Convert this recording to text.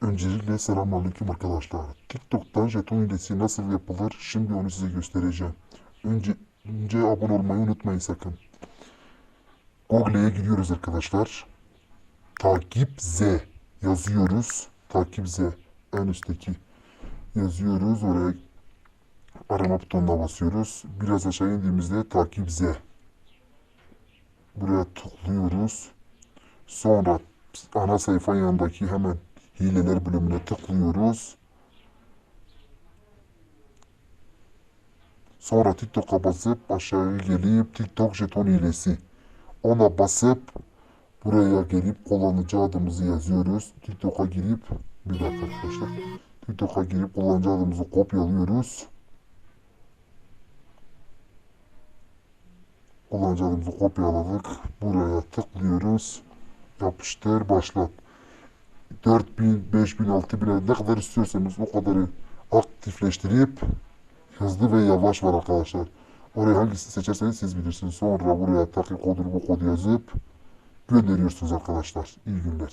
Öncelikle selamünaleyküm arkadaşlar. TikTok'tan jeton hilesi nasıl yapılır şimdi onu size göstereceğim. Önce, önce abone olmayı unutmayın sakın. Google'ye giriyoruz arkadaşlar. Takip Z yazıyoruz. Takip Z en üstteki yazıyoruz. Oraya arama butonuna basıyoruz. Biraz aşağı indiğimizde takip Z. Buraya tıklıyoruz. Sonra ana sayfa yanındaki hemen hileler bölümüne tıklıyoruz. Sonra TikTok'a basıp aşağıya gelip TikTok jeton hilesi. Ona basıp buraya gelip kullanıcı adımızı yazıyoruz. TikTok'a girip bir dakika arkadaşlar. TikTok'a girip kullanıcı adımızı kopyalıyoruz. Kullanıcı adımızı kopyaladık. Buraya tıklıyoruz. Yapıştır başlat. 4000, 5000, 6000 ne kadar istiyorsanız o kadarı aktifleştirip hızlı ve yavaş var arkadaşlar. Oraya hangisini seçerseniz siz bilirsiniz. Sonra buraya takip kodu bu kodu yazıp gönderiyorsunuz arkadaşlar. İyi günler.